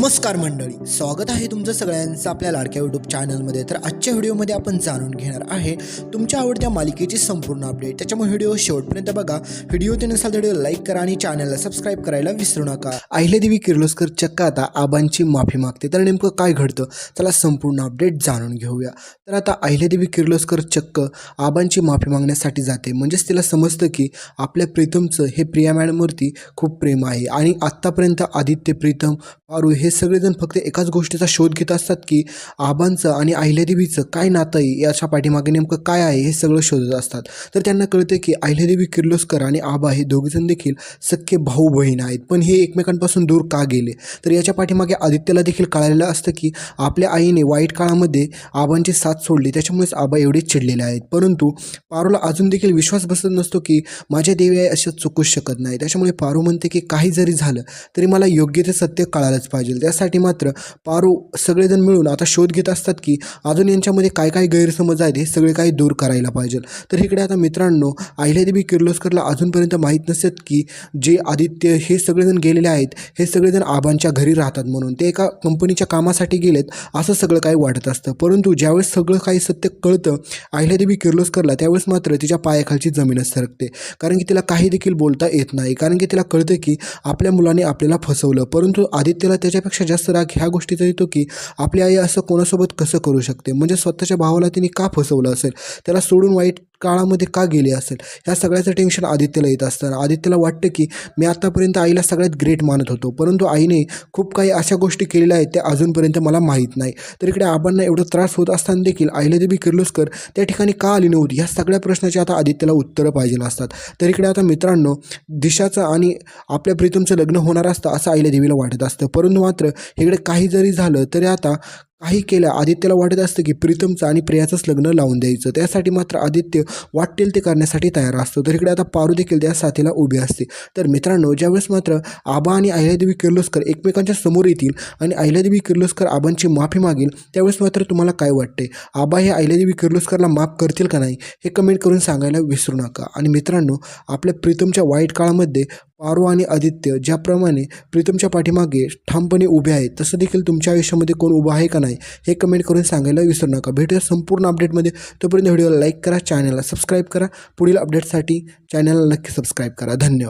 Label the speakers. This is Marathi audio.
Speaker 1: नमस्कार मंडळी स्वागत आहे तुमचं सगळ्यांचं आपल्या लाडक्या यूट्यूब चॅनलमध्ये तर आजच्या व्हिडिओमध्ये आपण जाणून घेणार आहे तुमच्या आवडत्या मालिकेची संपूर्ण अपडेट त्याच्यामुळे व्हिडिओ शेवटपर्यंत बघा. व्हिडिओ ते नसाल व्हिडिओ लाईक करा आणि चॅनलला सबस्क्राईब करायला विसरू नका. अहिल्यादेवी किर्लोस्कर चक्क आता आबांची माफी मागते. तर नेमकं काय घडतं? त्याला संपूर्ण अपडेट जाणून घेऊया. तर आता अहिल्यादेवी किर्लोस्कर चक्क आबांची माफी मागण्यासाठी जाते. म्हणजेच तिला समजतं की आपल्या प्रीतमचं हे प्रिया मॅडमवरती खूप प्रेम आहे. आणि आत्तापर्यंत आदित्य प्रीतम पारू हे सगळेजण फक्त एकाच गोष्टीचा शोध घेत असतात की आबांचं आणि अहिल्यादेवीचं काय नातं आहे याच्या पाठीमागे नेमकं काय आहे हे सगळं शोधत असतात. तर त्यांना कळतं की अहिल्यादेवी किर्लोस्कर आणि आबा हे दोघेजण देखील सख्खे भाऊ बहीण आहेत. पण हे एकमेकांपासून दूर का गेले? तर याच्या पाठीमागे आदित्यला देखील कळालेलं असतं की आपल्या आईने वाईट काळामध्ये आबांची साथ सोडली. त्याच्यामुळेच आबा एवढे चिडलेले आहेत. परंतु पारूला अजून देखील विश्वास बसत नसतो की माझ्या देवी आहे असं चुकूच शकत नाही त्याच्यामुळे पारू म्हणते की काही जरी झालं तरी मला योग्य ते सत्य कळालंच पाहिजे. त्यासाठी मात्र पारू सगळेजण मिळून आता शोध घेत असतात की अजून यांच्यामध्ये काय काय गैरसमज आहेत हे सगळे काही दूर करायला पाहिजे. तर इकडे आता मित्रांनो अहिल्यादेवी किर्लोस्करला अजूनपर्यंत माहीत नसत की जे आदित्य हे सगळेजण गेलेले आहेत हे सगळेजण आबांच्या घरी राहतात म्हणून. ते एका कंपनीच्या कामासाठी गेलेत असं सगळं काही वाटत असतं. परंतु ज्यावेळेस सगळं काही सत्य कळतं अहिल्यादेवी किर्लोस्करला त्यावेळेस मात्र तिच्या पायाखालची जमीनच सरकते. कारण की तिला काही देखील बोलता येत नाही. कारण की तिला कळतं की आपल्या मुलाने आपल्याला फसवलं. परंतु आदित्यला त्याच्या भावापेक्षा जास्त राग ह्या गोष्टीचा येतो की आपली आई असं कोणासोबत कसं करू शकते? म्हणजे स्वतःच्या भावाला तिने का फसवलं असेल? त्याला सोडून वाईट काळामध्ये का गेले असेल? ह्या सगळ्याचं टेन्शन आदित्यला येत असतं आदित्यला वाटतं की मी आत्तापर्यंत आईला सगळ्यात ग्रेट मानत होतो. परंतु आईने खूप काही अशा गोष्टी केलेल्या आहेत त्या अजूनपर्यंत मला माहीत नाही. तर इकडे आबांना एवढा त्रास होत असताना देखील अहिल्यादेवी किर्लोस्कर त्या ठिकाणी का आली नव्हती? ह्या सगळ्या प्रश्नाची आता आदित्यला उत्तरं पाहिजे असतात. तर इकडे आता मित्रांनो दिशाचं आणि आपल्या प्रीतमचं लग्न होणार असतं असं अहिल्यादेवीला वाटत असतं. परंतु मात्र इकडे काही जरी झालं तरी आता काही केल्या आदित्यला वाटत असतं की प्रीतमचं आणि प्रियाचंच लग्न लावून द्यायचं. त्यासाठी मात्र आदित्य वाटेल ते करण्यासाठी तयार असतो. तर इकडे आता पारू देखील त्या साथीला उभी असते. तर मित्रांनो ज्यावेळेस मात्र आबा आणि अहिल्यादेवी किर्लोस्कर एकमेकांच्या समोर येतील आणि अहिल्यादेवी किर्लोस्कर आबांची माफी मागेल त्यावेळेस मात्र तुम्हाला काय वाटते आबा हे अहिल्यादेवी किर्लोस्करला माफ करतील का नाही हे कमेंट करून सांगायला विसरू नका. आणि मित्रांनो आपल्या प्रीतमच्या वाईट काळामध्ये पारू आणि आदित्य ज्याप्रमाणे प्रीतमच्या पाठीमागे ठामपणे उभे आहेत तसं देखील तुमच्या आयुष्यामध्ये कोण उभं आहे का नाही हे कमेंट करून सांगायला विसरू नका. भेटूया संपूर्ण अपडेटमध्ये तोपर्यंत व्हिडिओला लाईक करा चॅनलला सबस्क्राईब करा. पुढील अपडेटसाठी चॅनलला नक्की सबस्क्राईब करा. धन्यवाद.